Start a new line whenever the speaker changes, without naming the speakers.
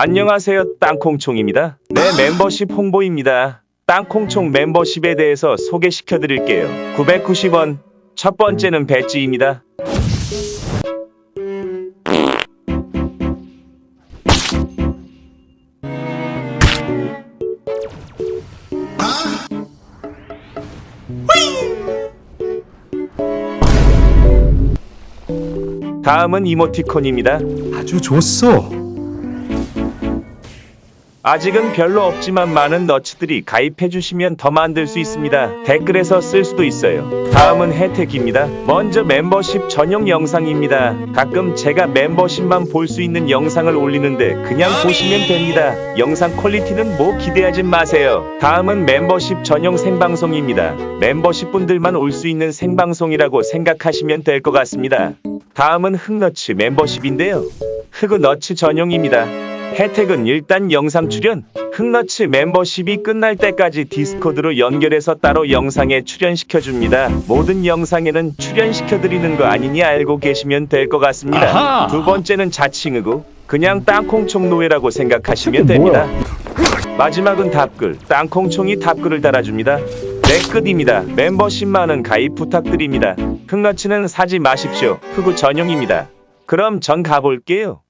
안녕하세요. 땅콩총입니다. 내 멤버십 홍보입니다. 땅콩총 멤버십에 대해서 소개시켜 드릴게요. 990원. 첫 번째는 배지입니다. 다음은 이모티콘입니다.
아주 좋소.
아직은 별로 없지만 많은 너츠들이 가입해 주시면 더 만들 수 있습니다. 댓글에서 쓸 수도 있어요. 다음은 혜택입니다. 먼저 멤버십 전용 영상입니다. 가끔 제가 멤버십만 볼 수 있는 영상을 올리는데 그냥 보시면 됩니다. 영상 퀄리티는 뭐 기대하지 마세요. 다음은 멤버십 전용 생방송입니다. 멤버십 분들만 올 수 있는 생방송이라고 생각하시면 될 것 같습니다. 다음은 흑너츠 멤버십인데요. 흑너츠 전용입니다. 혜택은 일단 영상 출연, 흑너츠 멤버십이 끝날 때까지 디스코드로 연결해서 따로 영상에 출연시켜줍니다. 모든 영상에는 출연시켜드리는 거 아니니 알고 계시면 될 것 같습니다.
아하!
두 번째는 자칭이고 그냥 땅콩총 노예라고 생각하시면? 됩니다. 마지막은 답글, 땅콩총이 답글을 달아줍니다. 네 끝입니다. 멤버십 많은 가입 부탁드립니다. 흑너츠는 사지 마십시오. 흑우 전용입니다. 그럼 전 가볼게요.